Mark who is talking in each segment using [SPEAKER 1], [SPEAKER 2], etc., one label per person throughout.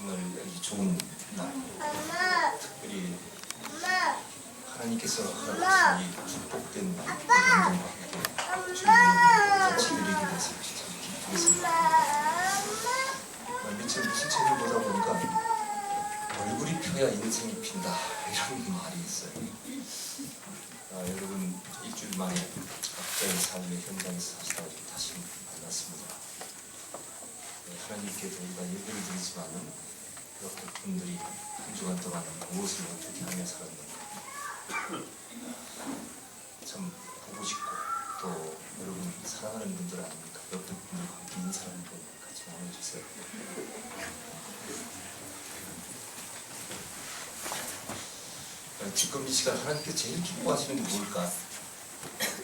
[SPEAKER 1] 정말 이 좋은 날 특별히 하나님께서 허락하신 이 축복된 운동과 함께 주님의 같이 누리게 돼서 참 기쁘겠습니다. 아, 며칠 신책을 보다 보니까 얼굴이 펴야 인생이 핀다 이런 말이 있어요. 아, 여러분 일주일 만에 각자의 삶의 현장에서 사시다가 좀 다시 만났습니다. 네, 하나님께 저희가 예배를 드리지만은 이렇게 분들이 한 주간 동안 무엇을 어떻게 하며 살았는가 참 보고 싶고 또 여러분 사랑하는 분들 아닙니까? 옆에 분들과 함께 인사를 한번 같이 나눠주세요. 어, 지금 이 시간 하나님께 제일 기뻐하시는 게 뭘까?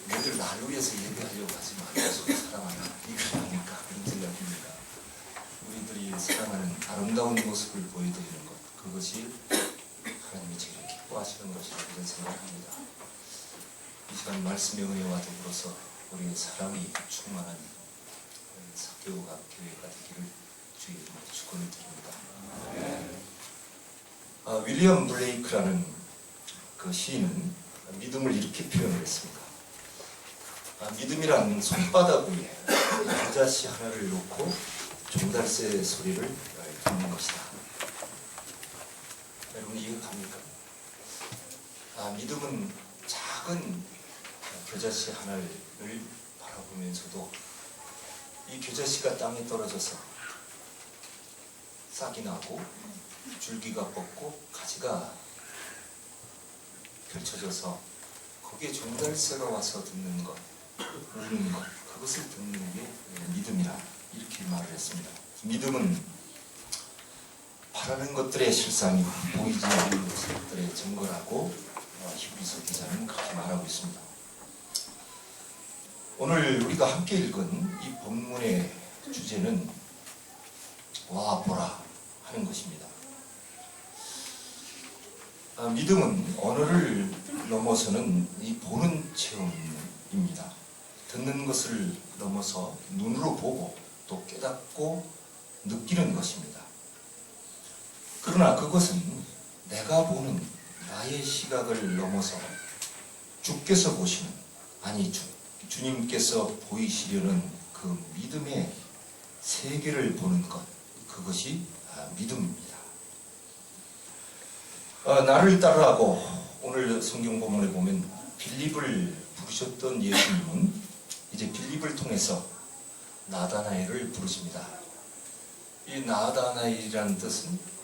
[SPEAKER 1] 너희들 나를 위해서 예배하려고 하지 말고 사랑하라 이걸 아닐까 그런 생각입니다. 우리들이 사랑하는 아름다운 모습을 보여드리는 것 그것이 하나님이 제일 기뻐하시는 것이라고 저는 생각합니다. 이 시간 말씀의 은혜와 더불어서 우리의 사랑이 충만한 사교가 교회가 되기를 주의 이름으로 축원을 드립니다. 아, 윌리엄 블레이크라는 그 시인은 믿음을 이렇게 표현을 했습니다. 아, 믿음이란 손바닥 위에 겨자씨 하나를 놓고 종달새 소리를 듣는 것이다. 여러분 이해가 갑니까? 아, 믿음은 작은 겨자씨 하나를 바라보면서도 이 겨자씨가 땅에 떨어져서 싹이 나고 줄기가 뻗고 가지가 펼쳐져서 거기에 종달새가 와서 듣는 것, 우는 것, 그것을 듣는 게 믿음이라 이렇게 말을 했습니다. 믿음은 바라는 것들의 실상이 보이지 않는 것들의 증거라고 어, 히브리서 기자는 그렇게 말하고 있습니다. 오늘 우리가 함께 읽은 이 본문의 주제는 와 보라 하는 것입니다. 아, 믿음은 언어를 넘어서는 이 보는 체험입니다. 듣는 것을 넘어서 눈으로 보고 또 깨닫고 느끼는 것입니다. 그러나 그것은 내가 보는 나의 시각을 넘어서 주께서 보시는 아니 주, 주님께서 보이시려는 그 믿음의 세계를 보는 것 그것이 아, 믿음입니다. 어, 나를 따르라고 오늘 성경 본문에 보면 빌립을 부르셨던 예수님은 이제 빌립을 통해서 나다나엘을 부르십니다. 이 나다나엘이라는 뜻은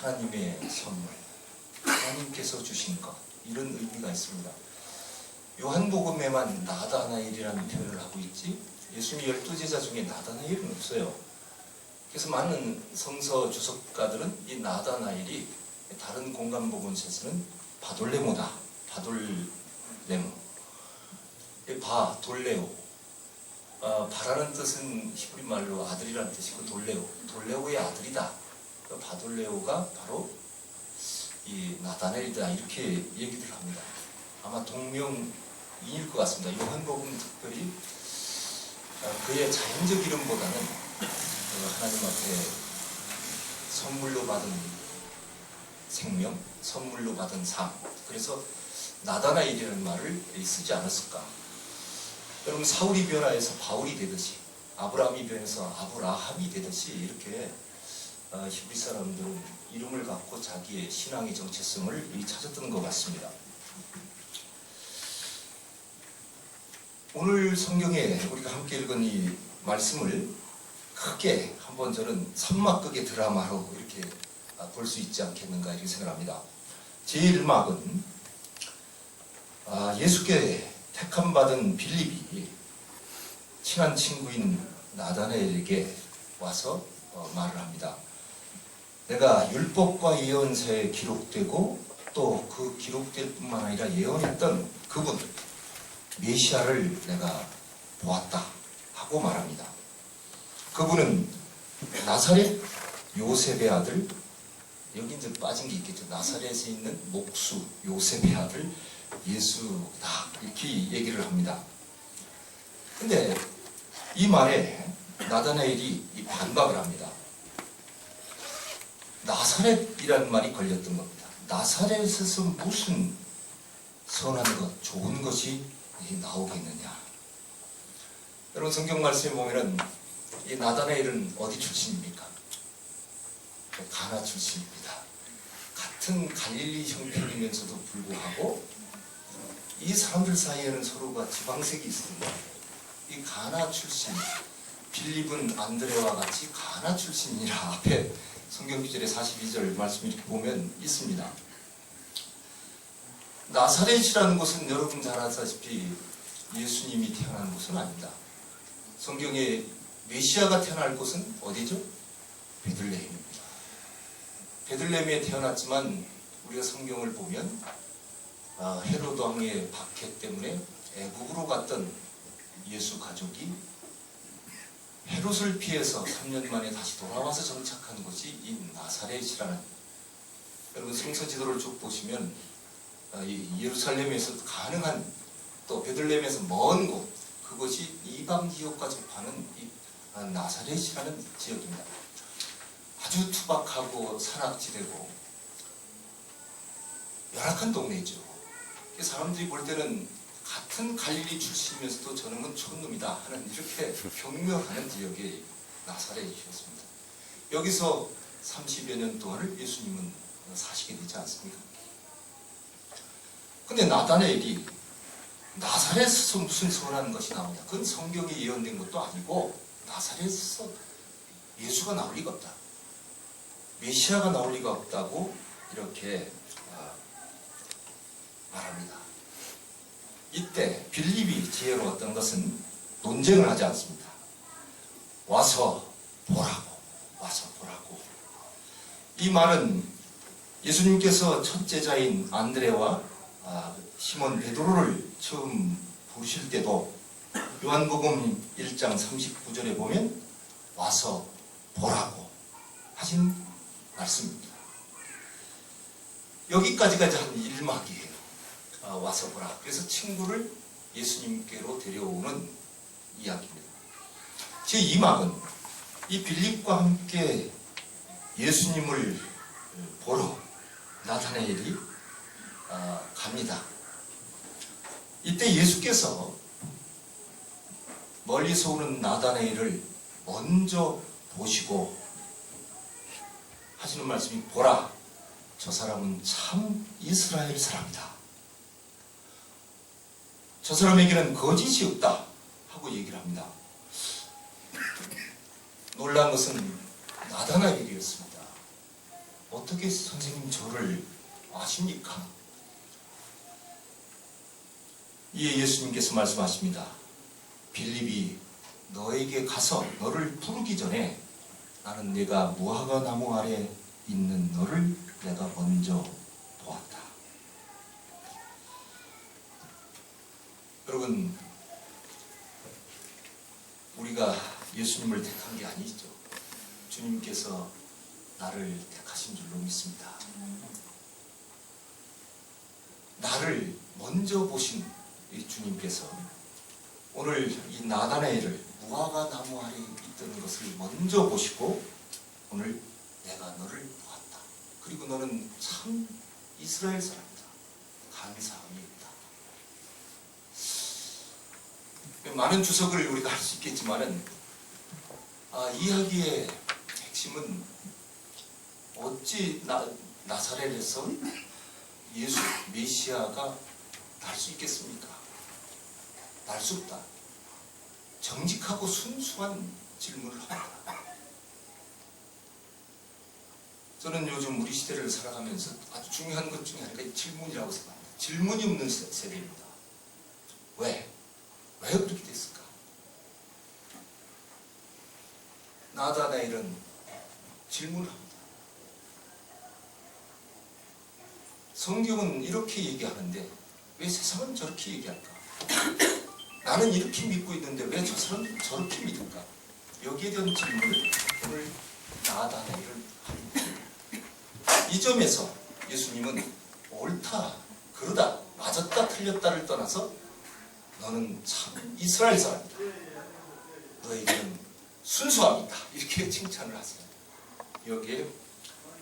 [SPEAKER 1] 하나님의 선물, 하나님께서 주신 것 이런 의미가 있습니다. 요한복음에만 나다나엘이라는 표현을 하고 있지 예수님 열두 제자 중에 나다나엘은 없어요. 그래서 많은 성서 주석가들은 이 나다나엘이 다른 공간 복음서에서는 바돌레모다. 바돌레모. 이 바, 돌레오. 어, 바라는 뜻은 히브리 말로 아들이라는 뜻이고 돌레오. 돌레오의 아들이다. 그 바돌레오가 바로 이 나다넬이다. 이렇게 얘기들 합니다. 아마 동명이일 것 같습니다. 요한복음 특별히 어, 그의 자연적 이름보다는 그 하나님 앞에 선물로 받은 생명, 선물로 받은 삶. 그래서 나다나엘이라는 말을 쓰지 않았을까? 여러분 사울이 변화해서 바울이 되듯이 아브라함이 변해서 아브라함이 되듯이 이렇게 어, 히브리 사람들은 이름을 갖고 자기의 신앙의 정체성을 찾았던 것 같습니다. 오늘 성경에 우리가 함께 읽은 이 말씀을 크게 한번 저는 선막극의 드라마로 이렇게 볼 수 있지 않겠는가 이렇게 생각합니다. 제1막은 아, 예수께 택함 받은 빌립이 친한 친구인 나다나엘에게 와서 어, 말을 합니다. 내가 율법과 예언서에 기록되고 또 그 기록될 뿐만 아니라 예언했던 그분 메시아를 내가 보았다 하고 말합니다. 그분은 나사렛 요셉의 아들 여기 이제 빠진 게 있겠죠. 나사렛에 있는 목수 요셉의 아들 예수다 이렇게 얘기를 합니다. 근데 이 말에 나다나엘이 이 반박을 합니다. 나사렛이라는 말이 걸렸던 겁니다. 나사렛에서 무슨 선한 것, 좋은 것이 나오겠느냐. 여러분 성경 말씀에 보면은 이 나다나엘은 어디 출신입니까? 가나 출신입니다. 같은 갈릴리 형편이면서도 불구하고 이 사람들 사이에는 서로가 지방색이 있습니다. 이 가나 출신, 빌립은 안드레와 같이 가나 출신이라 앞에 성경 구절의 42절 말씀 이렇게 보면 있습니다. 나사렛이라는 곳은 여러분 잘 아시다시피 예수님이 태어난 곳은 아닙니다. 성경에 메시아가 태어날 곳은 어디죠? 베들레헴입니다. 베들레헴에 태어났지만 우리가 성경을 보면 아, 헤로드 왕의 박해 때문에 애국으로 갔던 예수 가족이 헤롯을 피해서 3년 만에 다시 돌아와서 정착한 곳이 이 나사렛이라는 여러분 성서 지도를 쭉 보시면 아, 이 예루살렘에서 가능한 또 베들레헴에서 먼 곳 그것이 이방 지역과 접하는 이 아, 나사렛이라는 지역입니다. 아주 투박하고 산악지대고 열악한 동네죠. 사람들이 볼 때는 같은 갈릴리 출신이면서도 저놈은 촌놈이다 하는 이렇게 경멸하는 지역이 나사렛이었습니다. 여기서 30여 년 동안을 예수님은 사시게 되지 않습니까? 근데 나다나엘이 나사렛에서 무슨 선한 것이 나오냐? 그건 성경에 예언된 것도 아니고 나사렛에서 예수가 나올 리가 없다. 메시아가 나올 리가 없다고 이렇게 아, 말합니다. 이때 빌립이 지혜로웠던 것은 논쟁을 하지 않습니다. 와서 보라고, 와서 보라고. 이 말은 예수님께서 첫 제자인 안드레와 아, 시몬 베드로를 처음 부르실 때도 요한복음 1장 39절에 보면 와서 보라고 하신 말씀입니다. 여기까지가 한 1막이에요. 아, 와서 보라. 그래서 친구를 예수님께로 데려오는 이야기입니다. 제 2막은 이 빌립과 함께 예수님을 보러 나타나엘이 아, 갑니다. 이때 예수께서 멀리서 오는 나다나엘을 먼저 보시고 하시는 말씀이 보라 저 사람은 참 이스라엘 사람이다. 저 사람에게는 거짓이 없다 하고 얘기를 합니다. 놀란 것은 나다나엘이었습니다. 어떻게 선생님 저를 아십니까? 이에 예수님께서 말씀하십니다. 빌립이 너에게 가서 너를 부르기 전에 나는 내가 무화과 나무 아래 있는 너를 내가 먼저 보았다. 여러분, 우리가 예수님을 택한 게 아니죠. 주님께서 나를 택하신 줄로 믿습니다. 나를 먼저 보신 이 주님께서 오늘 이 나다나엘을 무화과 나무 아래 있던 것을 먼저 보시고 오늘 내가 너를 보았다. 그리고 너는 참 이스라엘 사람이다. 감사함이 있다. 많은 주석을 우리가 할 수 있겠지만은 아, 이야기의 핵심은 어찌 나, 나사렛에서 예수 메시아가 날 수 있겠습니까? 날 수 없다. 정직하고 순수한 질문을 합니다. 저는 요즘 우리 시대를 살아가면서 아주 중요한 것 중에 하나가 이 질문이라고 생각합니다. 질문이 없는 세- 세대입니다. 왜? 왜 그렇게 됐을까? 나다나엘은 질문을 합니다. 성경은 이렇게 얘기하는데 왜 세상은 저렇게 얘기할까? 나는 이렇게 믿고 있는데 왜 저 사람은 저렇게 믿을까? 여기에 대한 질문을 오늘 나다나엘은 합니다. 이 점에서 예수님은 옳다, 그러다, 맞았다, 틀렸다를 떠나서 너는 참 이스라엘 사람이다. 너에게는 순수함이다. 이렇게 칭찬을 하세요. 여기에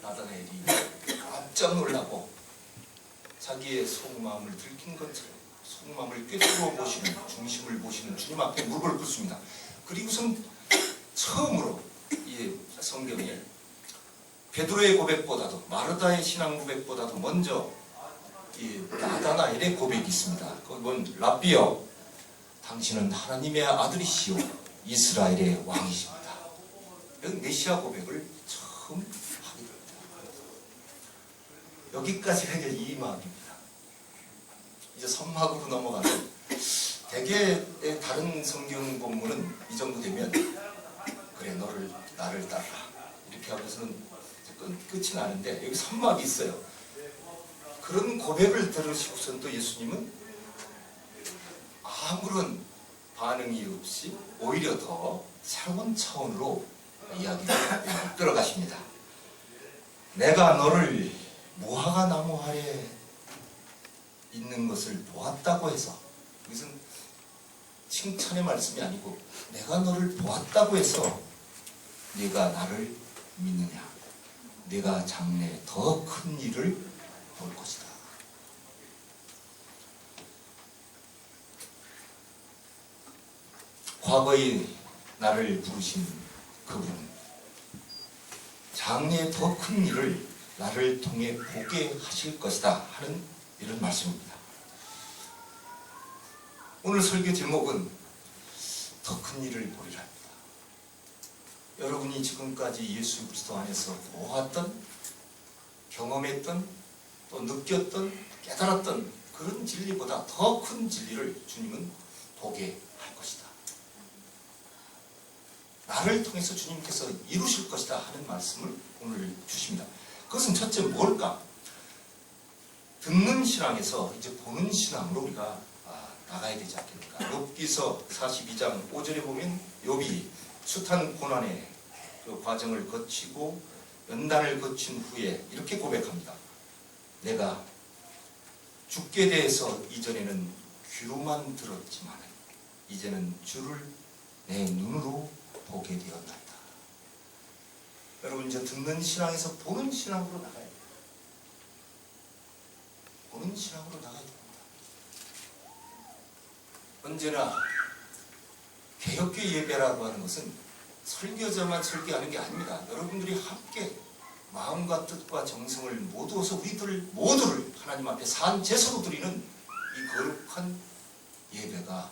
[SPEAKER 1] 나다나엘이 깜짝 놀라고 자기의 속마음을 들킨 것처럼 속마음을 꿰뚫어 보시는 중심을 보시는 주님 앞에 무릎을 꿇습니다. 그리고선 처음으로 이 성경에 베드로의 고백보다도 마르다의 신앙 고백보다도 먼저 이 나다나엘의 고백이 있습니다. 그건 라비어 당신은 하나님의 아들이시오 이스라엘의 왕이십니다. 여기 메시아 고백을 처음 하게 됩니다. 여기까지가 이제 이 마음입니다. 이제 선막으로 넘어가서 대개의 다른 성경 본문은 이 정도 되면 그래 너를 나를 따라 이렇게 하고서는 끝이 나는데 여기 선막이 있어요. 그런 고백을 들으시고선 또 예수님은 아무런 반응이 없이 오히려 더 새로운 차원으로 이야기를 들어가십니다. 내가 너를 무화과 나무 아래 있는 것을 보았다고 해서 이것은 칭찬의 말씀이 아니고 내가 너를 보았다고 해서 네가 나를 믿느냐? 내가 장래 더 큰 일을 볼 것이다. 과거에 나를 부르신 그분은 장래에 더큰 일을 나를 통해 보게 하실 것이다 하는 이런 말씀입니다. 오늘 설교 제목은 더 큰 일을 보리라. 여러분이 지금까지 예수 그리스도 안에서 보았던, 경험했던, 또 느꼈던, 깨달았던 그런 진리보다 더 큰 진리를 주님은 보게 할 것이다. 나를 통해서 주님께서 이루실 것이다 하는 말씀을 오늘 주십니다. 그것은 첫째 뭘까? 듣는 신앙에서 이제 보는 신앙으로 우리가 아, 나가야 되지 않겠는가? 욥기서 42장 5절에 보면 욥이 숱한 고난의 그 과정을 거치고 연단을 거친 후에 이렇게 고백합니다. 내가 죽게 대해서 이전에는 귀로만 들었지만 이제는 주를 내 눈으로 보게 되었나이다. 여러분 이제 듣는 신앙에서 보는 신앙으로 나가야 돼요. 보는 신앙으로 나가야 됩니다. 언제나 개혁교 예배라고 하는 것은 설교자만 설교하는 게 아닙니다. 여러분들이 함께 마음과 뜻과 정성을 모두어서 우리들 모두를 하나님 앞에 산 제사로 드리는 이 거룩한 예배가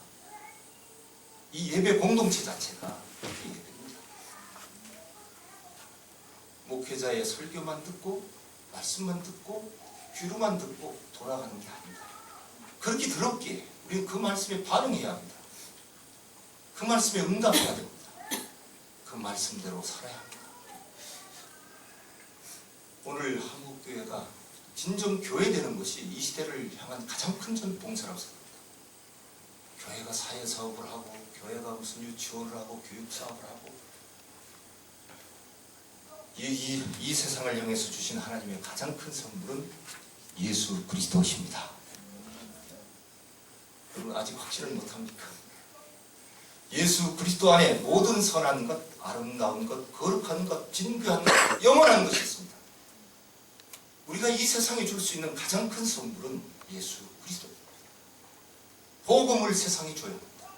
[SPEAKER 1] 이 예배 공동체 자체가 이 예배입니다. 목회자의 설교만 듣고 말씀만 듣고 귀로만 듣고 돌아가는 게 아닙니다. 그렇게 더럽게 우리는 그 말씀에 반응해야 합니다. 그 말씀에 응답해야 됩니다. 그 말씀대로 살아야 합니다. 오늘 한국교회가 진정 교회되는 것이 이 시대를 향한 가장 큰 전 봉사라고 생각합니다. 교회가 사회 사업을 하고, 교회가 무슨 유치원을 하고, 교육 사업을 하고, 이, 이, 이 세상을 향해서 주신 하나님의 가장 큰 선물은 예수 그리스도십니다. 여러분 아직 확신을 못합니까? 예수 그리스도 안에 모든 선한 것, 아름다운 것, 거룩한 것, 진귀한 것, 영원한 것이 있습니다. 우리가 이 세상에 줄 수 있는 가장 큰 선물은 예수 그리스도입니다. 복음을 세상에 줘야 합니다.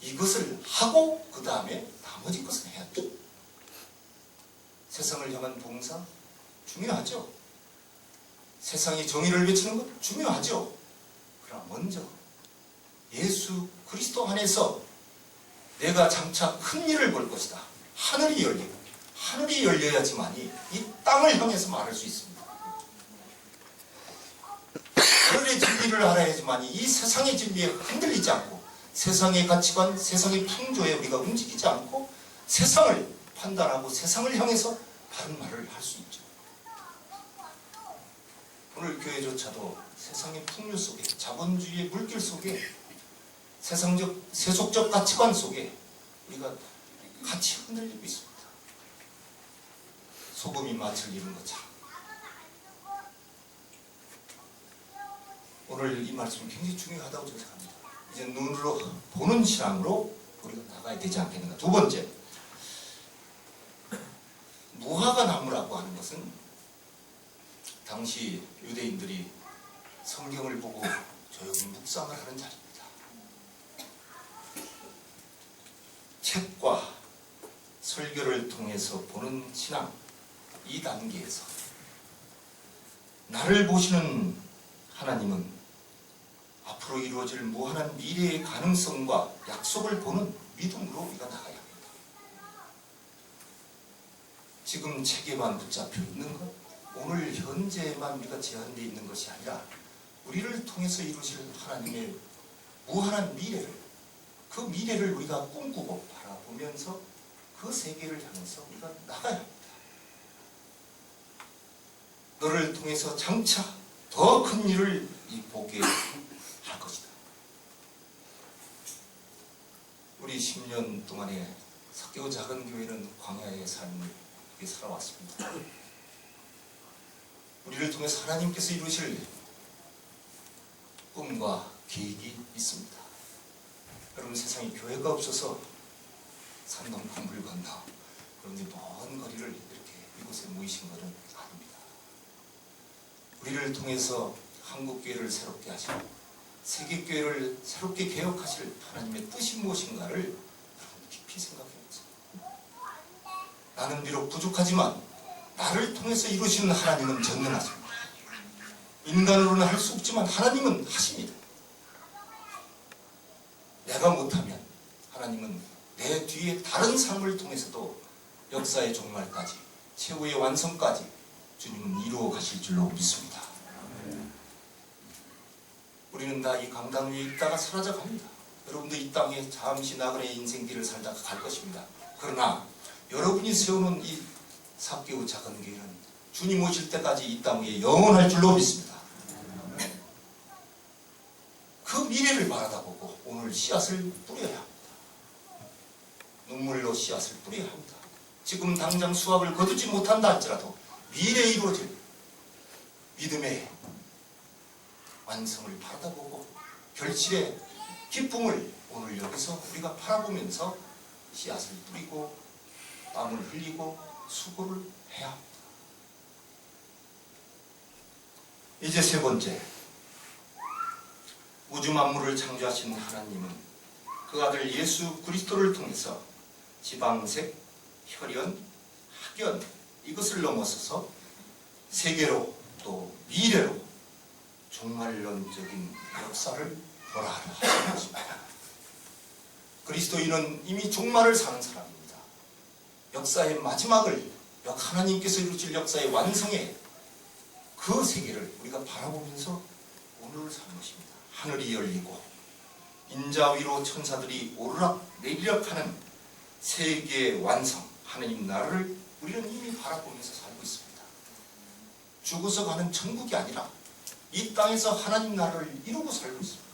[SPEAKER 1] 이것을 하고 그 다음에 나머지 것은 해야죠. 세상을 향한 봉사 중요하죠. 세상이 정의를 외치는 것 중요하죠. 그러나 먼저 예수 그리스도 안에서 내가 장차 큰 일을 볼 것이다. 하늘이 열리고 하늘이 열려야지만이 이 땅을 향해서 말할 수 있습니다. 하늘의 진리를 알아야지만이 이 세상의 진리에 흔들리지 않고 세상의 가치관, 세상의 풍조에 우리가 움직이지 않고 세상을 판단하고 세상을 향해서 바른 말을 할 수 있죠. 오늘 교회조차도 세상의 풍요 속에 자본주의의 물길 속에 세상적 세속적 가치관 속에 우리가 같이 흔들리고 있습니다. 소금이 맛을 잃은 것처럼 오늘 이 말씀이 굉장히 중요하다고 저는 생각합니다. 이제 눈으로 보는 신앙으로 우리가 나가야 되지 않겠는가. 두 번째 무화과 나무라고 하는 것은 당시 유대인들이 성경을 보고 조용히 묵상을 하는 자리입니다. 책과 설교를 통해서 보는 신앙 이 단계에서 나를 보시는 하나님은 앞으로 이루어질 무한한 미래의 가능성과 약속을 보는 믿음으로 우리가 나가야 합니다. 지금 책에만 붙잡혀 있는 것, 오늘 현재에만 우리가 제한되어 있는 것이 아니라 우리를 통해서 이루어질 하나님의 무한한 미래를 그 미래를 우리가 꿈꾸고 바라보면서 그 세계를 향해서 우리가 나가야 합니다. 너를 통해서 장차 더 큰 일을 이 보게 할 것이다. 우리 10년 동안에 석교 작은 교회는 광야의 삶을 살아왔습니다. 우리를 통해서 하나님께서 이루실 꿈과 계획이 있습니다. 여러분 세상에 교회가 없어서 산 넘고 물 건너 그런데 먼 거리를 이렇게 이곳에 모이신 것은. 우리를 통해서 한국 교회를 새롭게 하시고 세계 교회를 새롭게 개혁하실 하나님의 뜻이 무엇인가를 깊이 생각해 보세요. 나는 비록 부족하지만 나를 통해서 이루시는 하나님은 전능하십니다. 인간으로는 할 수 없지만 하나님은 하십니다. 내가 못하면 하나님은 내 뒤에 다른 삶을 통해서도 역사의 종말까지 최후의 완성까지 주님은 이루어 가실 줄로 믿습니다. 우리는 다 이 강당 위에 있다가 사라져 갑니다. 여러분도 이 땅에 잠시 나그네 인생길을 살다가 갈 것입니다. 그러나 여러분이 세우는 이 삭개우 작은 교회는 주님 오실 때까지 이 땅 위에 영원할 줄로 믿습니다. 그 미래를 바라다 보고 오늘 씨앗을 뿌려야 합니다. 눈물로 씨앗을 뿌려야 합니다. 지금 당장 수확을 거두지 못한다 할지라도 미래에 이루어질 믿음의 완성을 바라다보고 결실의 기쁨을 오늘 여기서 우리가 바라보면서 씨앗을 뿌리고 땀을 흘리고 수고를 해야 합니다. 이제 세 번째 우주 만물을 창조하신 하나님은 그 아들 예수 그리스도를 통해서 지방색, 혈연, 학연 이것을 넘어서서 세계로 또 미래로 종말론적인 역사를 보라하려 하신 것입니다. 그리스도인은 이미 종말을 사는 사람입니다. 역사의 마지막을 역 하나님께서 이루실 역사의 완성에 그 세계를 우리가 바라보면서 오늘을 사는 것입니다. 하늘이 열리고 인자 위로 천사들이 오르락 내리락 하는 세계의 완성 하느님 나라를 우리는 이미 바라보면서 살고 있습니다. 죽어서 가는 천국이 아니라 이 땅에서 하나님 나라를 이루고 살고 있습니다.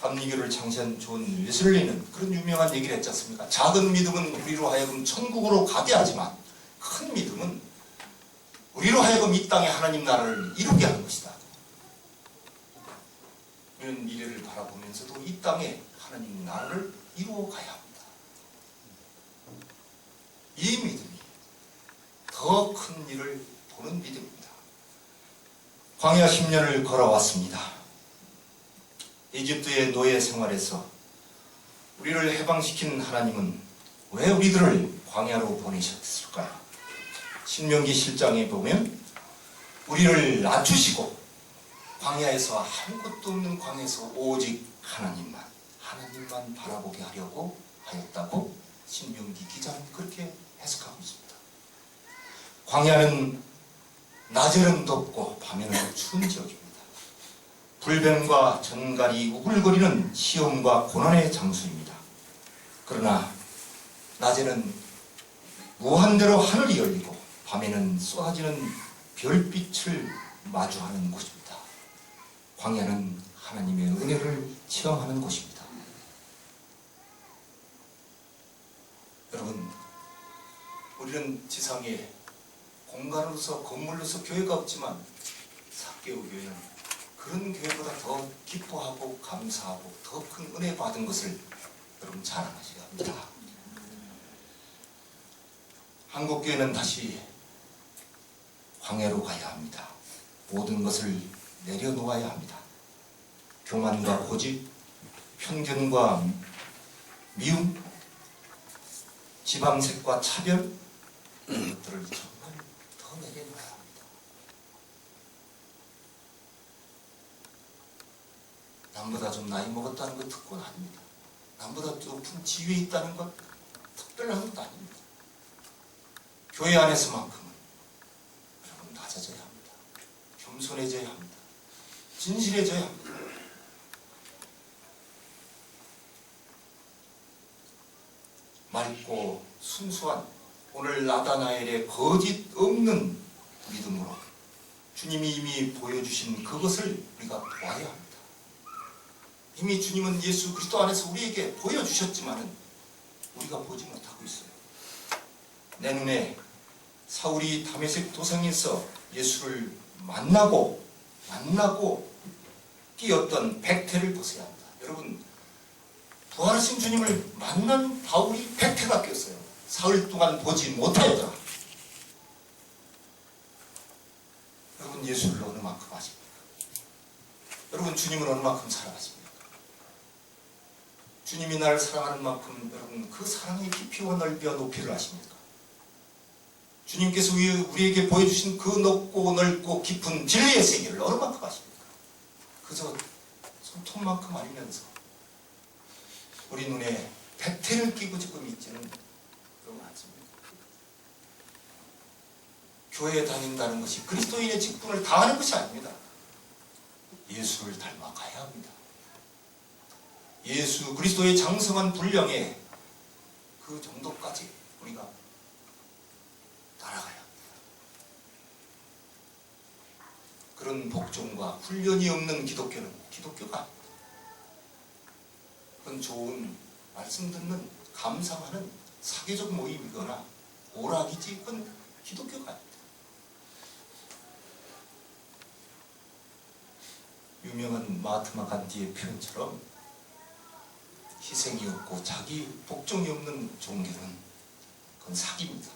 [SPEAKER 1] 감리교를 창시한 존 웨슬리는 그런 유명한 얘기를 했지 않습니까? 작은 믿음은 우리로 하여금 천국으로 가게 하지만 큰 믿음은 우리로 하여금 이 땅에 하나님 나라를 이루게 하는 것이다. 우리는 미래를 바라보면서도 이 땅에 하나님 나라를 이루어 가야 합니다. 이 믿음이 더 큰 일을 보는 믿음입니다. 광야 10년을 걸어왔습니다. 이집트의 노예 생활에서 우리를 해방시킨 하나님은 왜 우리들을 광야로 보내셨을까요? 신명기 실장에 보면 우리를 낮추시고 광야에서 아무것도 없는 광야에서 오직 하나님만 하나님만 바라보게 하려고 하였다고 신명기 기자는 그렇게 해석하고 있습니다. 광야는 낮에는 덥고 밤에는 추운 지역입니다. 불뱀과 전갈이 우글거리는 시험과 고난의 장소입니다. 그러나 낮에는 무한대로 하늘이 열리고 밤에는 쏟아지는 별빛을 마주하는 곳입니다. 광야는 하나님의 은혜를 체험하는 곳입니다. 여러분, 우리는 지상에 공간으로서 건물로서 교회가 없지만 사개오 교회는 그런 교회보다 더 기뻐하고 감사하고 더 큰 은혜 받은 것을 여러분 자랑하셔야 합니다. 한국 교회는 다시 황해로 가야 합니다. 모든 것을 내려놓아야 합니다. 교만과 고집, 편견과 미움, 지방색과 차별 이런 것들을 정말 더 내려놓아야 합니다. 남보다 좀 나이 먹었다는 것 듣고는 아닙니다. 남보다 높은 지위에 있다는 것 특별한 것도 아닙니다. 교회 안에서만큼은 여러분 낮아져야 합니다. 겸손해져야 합니다. 진실해져야 합니다. 맑고 순수한 오늘 나다나엘의 거짓 없는 믿음으로 주님이 이미 보여주신 그것을 우리가 보아야 합니다. 이미 주님은 예수 그리스도 안에서 우리에게 보여주셨지만은 우리가 보지 못하고 있어요. 내 눈에 사울이 다메섹 도상에서 예수를 만나고 만나고 뛰었던 백태를 합니다. 여러분 부활하신 주님을 만난 바울이 백태가 꼈어요. 사흘 동안 보지 못하였다. 여러분 예수를 어느 만큼 아십니까? 여러분 주님을 어느 만큼 사랑하십니까? 주님이 나를 사랑하는 만큼 여러분 그 사랑의 깊이와 넓이와 높이를 아십니까? 주님께서 우리- 우리에게 보여주신 그 높고 넓고 깊은 진리의 세계를 만큼 아십니까? 그저 손톱만큼 알면서 우리 눈에 백태를 끼고 지금 있지는 그런 않습니다. 교회에 다닌다는 것이 그리스도인의 직분을 다하는 것이 아닙니다. 예수를 닮아가야 합니다. 예수 그리스도의 장성한 분량에 그 정도까지 우리가 따라가야 합니다. 그런 복종과 훈련이 없는 기독교는 기독교가. 그건 좋은 말씀 듣는 감상하는 사교적 모임이거나 오락이지 그건 기독교가 아닙니다. 유명한 마하트마 간디의 표현처럼 희생이 없고 자기 복종이 없는 종교는 그건 사기입니다.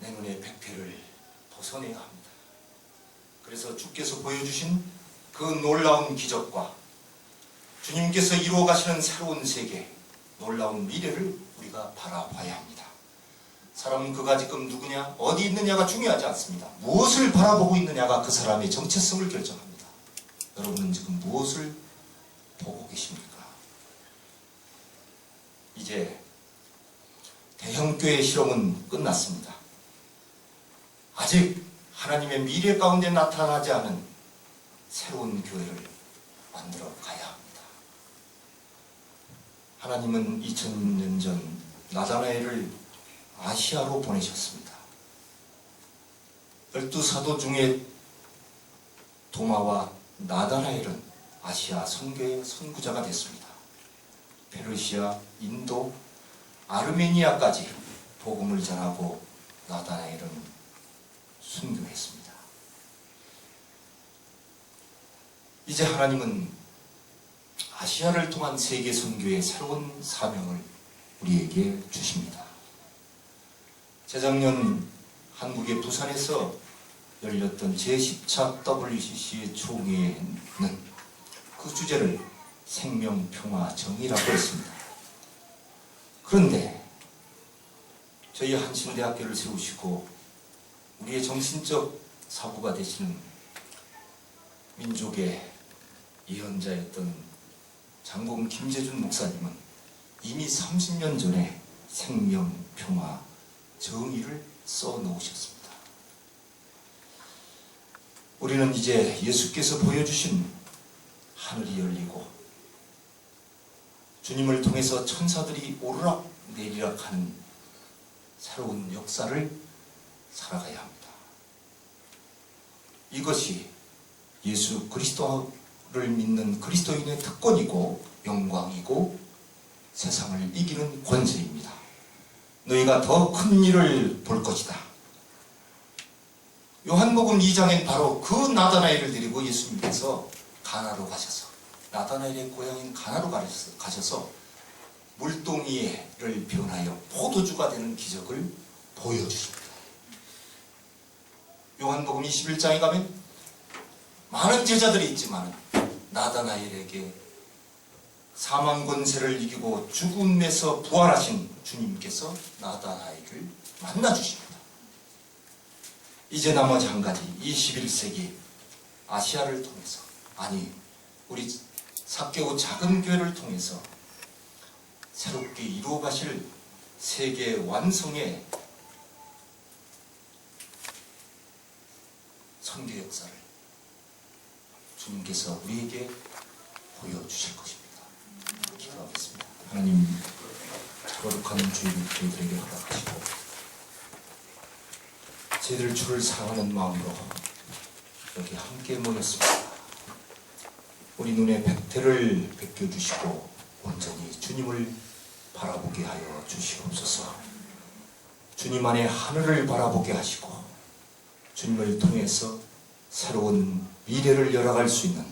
[SPEAKER 1] 내 눈의 백패를 벗어내야 합니다. 그래서 주께서 보여주신 그 놀라운 기적과 주님께서 이루어 가시는 새로운 세계, 놀라운 미래를 우리가 바라봐야 합니다. 사람은 그가 지금 누구냐, 어디 있느냐가 중요하지 않습니다. 무엇을 바라보고 있느냐가 그 사람의 정체성을 결정합니다. 여러분은 지금 무엇을 보고 계십니까? 이제 대형교회 실험은 끝났습니다. 아직 하나님의 미래 가운데 나타나지 않은 새로운 교회를 만들어 가야 합니다. 하나님은 2000년 전 나다나엘을 아시아로 보내셨습니다. 열두 사도 중에 도마와 나다나엘은 아시아 선교의 선구자가 됐습니다. 페르시아, 인도, 아르메니아까지 복음을 전하고 나다나엘은 순교했습니다. 이제 하나님은 아시아를 통한 세계 선교의 새로운 사명을 우리에게 주십니다. 재작년 한국의 부산에서 열렸던 제10차 WCC 총회에는 그 주제를 생명, 평화, 정의라고 했습니다. 그런데 저희 한신대학교를 세우시고 우리의 정신적 사부가 되시는 민족의 예언자였던 장공 김재준 목사님은 이미 30년 전에 생명, 평화, 정의를 써 놓으셨습니다. 우리는 이제 예수께서 보여주신 하늘이 열리고 주님을 통해서 천사들이 오르락 내리락 하는 새로운 역사를 살아가야 합니다. 이것이 예수 그리스도를 믿는 그리스도인의 특권이고 영광이고 세상을 이기는 권세입니다. 너희가 더 큰 일을 볼 것이다. 요한복음 2장엔 바로 그 나다나엘을 데리고 예수님께서 가나로 가셔서 나다나엘의 고향인 가나로 가셔서, 물동이를 변하여 포도주가 되는 기적을 보여주십니다. 요한복음 21장에 가면 많은 제자들이 있지만 나다나엘에게 사망 권세를 이기고 죽음에서 부활하신 주님께서 나다나엘을 만나 주십니다. 이제 나머지 한 가지 21세기 아시아를 통해서 아니 우리 사개오 작은 교회를 통해서 새롭게 이루어 가실 세계 완성의 선교 역사를 주님께서 우리에게 보여주실 것입니다. 기도하겠습니다. 하나님 거룩한 주일을 저희들에게 허락하시고 저희들 주를 사랑하는 마음으로 여기 함께 모였습니다. 우리 눈에 백태를 베껴주시고 온전히 주님을 바라보게 하여 주시옵소서. 주님 안에 하늘을 바라보게 하시고 주님을 통해서 새로운 미래를 열어갈 수 있는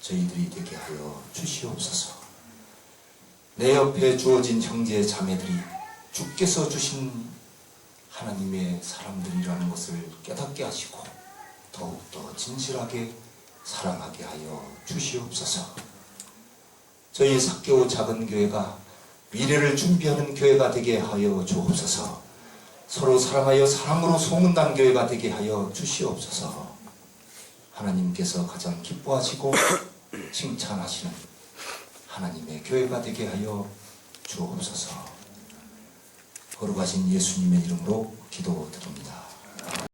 [SPEAKER 1] 저희들이 되게 하여 주시옵소서. 내 옆에 주어진 형제 자매들이 주께서 주신 하나님의 사람들이라는 것을 깨닫게 하시고 더욱더 진실하게 사랑하게 하여 주시옵소서. 저희 사개오 작은 교회가 미래를 준비하는 교회가 되게 하여 주옵소서. 서로 사랑하여 사랑으로 소문난 교회가 되게 하여 주시옵소서. 하나님께서 가장 기뻐하시고 칭찬하시는 하나님의 교회가 되게 하여 주옵소서. 거룩하신 예수님의 이름으로 기도드립니다.